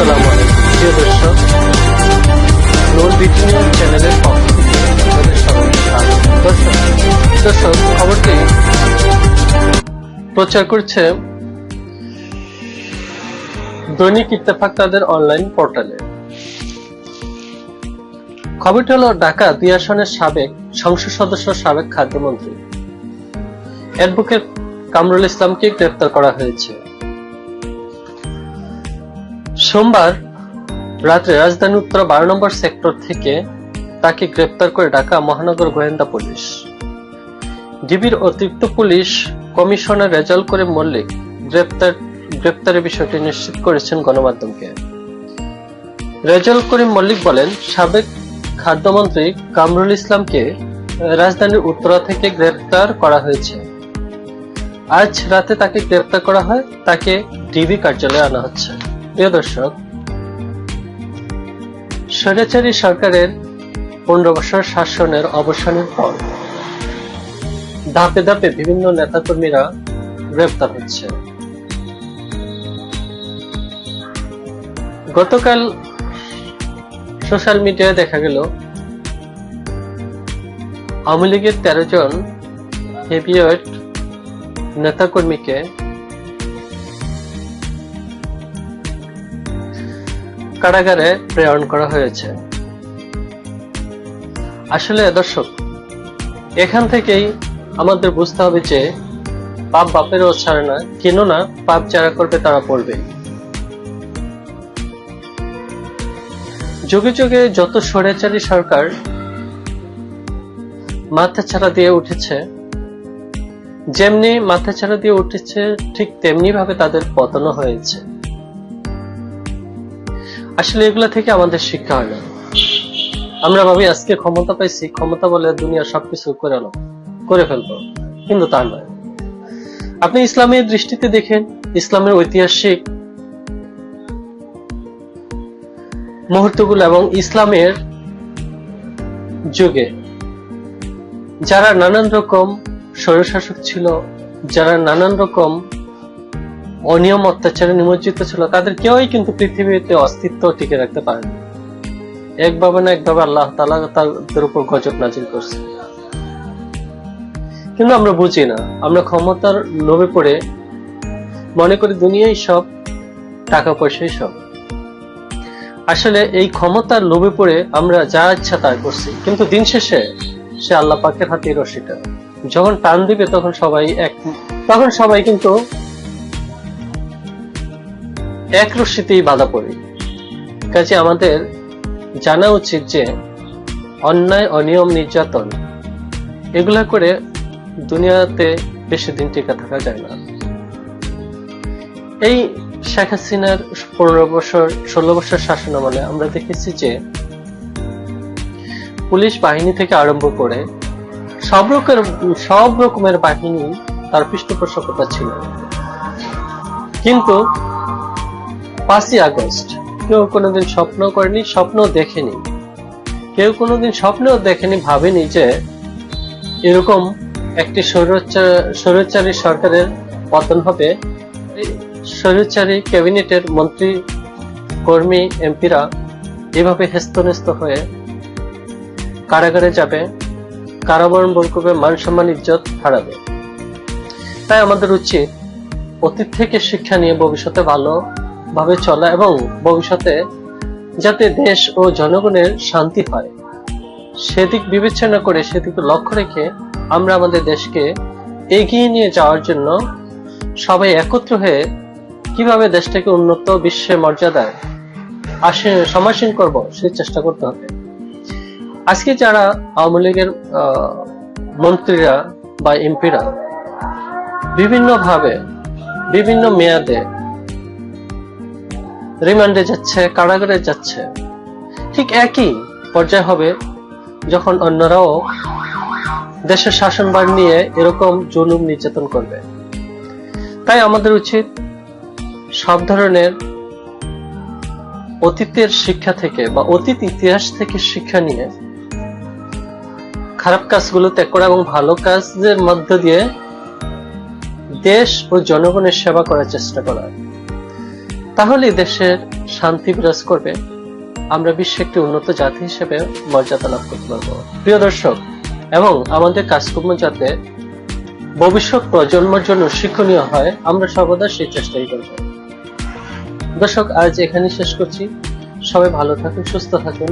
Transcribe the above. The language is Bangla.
আসসালামু আলাইকুম। প্রিয় দর্শক বিটিনিয়ার চ্যানেলের পক্ষ থেকে। দর্শক দর্শক, খবরটি প্রচার করছে দৈনিক ইত্তেফাক তাদের অনলাইন পোর্টালে খবরটি হলো, ঢাকা দুই আসনের সাবেক সংসদ সদস্য, সাবেক খাদ্যমন্ত্রী। অ্যাডভোকেট কামরুল ইসলামকে গ্রেপ্তার করা হয়েছে। সোমবার রাত্রে রাজধানী উত্তর বারো নম্বর সেক্টর থেকে তাকে গ্রেপ্তার করে ঢাকা মহানগর গোয়েন্দা পুলিশ। ডিবির অতিরিক্ত পুলিশ কমিশনার রেজাল করে মল্লিক গ্রেপ্তার, গ্রেপ্তারের বিষয়টি নিশ্চিত করেছেন গণমাধ্যমকে। রেজাল করিম মল্লিক বলেন, সাবেক খাদ্যমন্ত্রী কামরুল ইসলামকে রাজধানীর উত্তরা থেকে গ্রেপ্তার করা হয়েছে। আজ রাতে তাকে গ্রেপ্তার করা হয়, তাকে ডিবি কার্যালয়ে আনা হচ্ছে। প্রিয় দর্শক, স্বৈরাচারী সরকারের পনেরো বছর শাসনের অবসানের পর ধাপে ধাপে বিভিন্ন নেতাকর্মীরা গ্রেপ্তার হচ্ছে। গতকাল সোশ্যাল মিডিয়ায় দেখা গেল, আওয়ামী লীগের তেরো জন হেভিওয়েট নেতাকর্মীকে কারাগারে প্রেরণ করা হয়েছে। আসলে দর্শক, এখান থেকেই আমাদের বুঝতে হবে যে পাপ বাপেরও ছাড়ে না, কেননা পাপ যারা করবে তারা পড়বে। যুগে যুগে যত স্বৈরাচারী সরকার মাথা ছাড়া দিয়ে উঠেছে, যেমনি মাথা ছাড়া দিয়ে উঠেছে, ঠিক তেমনি ভাবে তাদের পতনও হয়েছে। আসলে এগুলা থেকে আমাদের শিক্ষা হয় না। আমরা ভাবি, আজকে ক্ষমতা পাইছি, ক্ষমতা বলে দুনিয়া সবকিছু করে নাও করে ফেলব। কিন্তু তা নয়। আপনি ইসলামের দৃষ্টিতে দেখেন, ইসলামের ঐতিহাসিক মুহূর্তগুলো এবং ইসলামের যুগে যারা নানান রকম স্বৈরশাসক ছিল, যারা নানান রকম অনিয়ম, অত্যাচারে নিমজ্জিত ছিল। তাদের কেউই কিন্তু পৃথিবীতে অস্তিত্ব টিকে রাখতে পারেনি। একভাবে না একভাবে আল্লাহ তালা তাদের উপর গজব নাজিল করছে। কিন্তু আমরা বুঝি না, আমরা ক্ষমতার লোভে পড়ে মনে করি দুনিয়াই সব, টাকা পয়সাই সব। আসলে এই ক্ষমতার লোভে পড়ে আমরা যা ইচ্ছা তাই করছি। কিন্তু দিন শেষে সে আল্লাহ পাকের হাতে রশিটা। যখন টান দিবে তখন সবাই এক, তখন সবাই কিন্তু এক রশ্মিতেই বাধা পড়ে। কাজে আমাদের জানা উচিত যে, অন্যায়, অনিয়ম, নির্যাতন, এগুলা করে দুনিয়াতে বেশি দিন টিকে থাকা যায় না। এই শেখ হাসিনার পনেরো বছর, ষোলো বছর শাসন আমলে আমরা দেখেছি যে, পুলিশ বাহিনী থেকে আরম্ভ করে সব রকমের সব রকমের বাহিনী তার পৃষ্ঠপোষকতা ছিল। কিন্তু পাঁচই আগস্ট। কেউ কোনোদিন স্বপ্ন করেনি স্বপ্ন দেখেনি। কেউ কোনোদিন স্বপ্নেও দেখেনি, ভাবেনি যে এরকম একটি স্বৈরাচার- সরকারের পতন হবে। স্বৈরাচারী ক্যাবিনেটের মন্ত্রী, কর্মী, এমপিরা এভাবে হেস্তনেস্ত হয়ে কারাগারে যাবে, কারাবরণ করবে, মান সম্মান, ইজ্জত হারাবে। তাই আমাদের উচিত অতীত থেকে শিক্ষা নিয়ে ভবিষ্যতে ভালো ভাবে চলা এবং ভবিষ্যতে যাতে দেশ ও জনগণের শান্তি হয় সেদিক বিবেচনা করে সেদিক লক্ষ্য রেখে আমরা আমাদের দেশকে এগিয়ে নিয়ে যাওয়ার জন্য সবাই একত্র হয়ে কীভাবে দেশটাকে উন্নত বিশ্বের মর্যাদায় আসে, সমাসীন করব সেই চেষ্টা করতে হবে। আজকে যারা আওয়ামী লীগের মন্ত্রীরা বা এমপিরা, বিভিন্নভাবে, বিভিন্ন মেয়াদে রিমান্ডে যাচ্ছে, কারাগারে যাচ্ছে। ঠিক একই পর্যায়ে হবে যখন অন্যরাও দেশের শাসনভার নিয়ে এরকম জুলুম নির্যাতন করবে। তাই আমাদের উচিত সব ধরনের অতীতের শিক্ষা থেকে বা অতীত ইতিহাস থেকে শিক্ষা নিয়ে খারাপ কাজগুলো ত্যাগ করা এবং ভালো কাজের মধ্য দিয়ে দেশ ও জনগণের সেবা করার চেষ্টা করা। তাহলে দেশের শান্তি বিরাজ করবে। আমরা বিশ্বে একটি উন্নত জাতি হিসেবে মর্যাদা লাভ করতে পারব। প্রিয় দর্শক, এবং আমাদের কাজকর্ম যাতে ভবিষ্যৎ প্রজন্মের জন্য শিক্ষণীয় হয়, আমরা সর্বদা সেই চেষ্টাই করব। দর্শক, আজ এখানে শেষ করছি। সবাই ভালো থাকুন, সুস্থ থাকুন।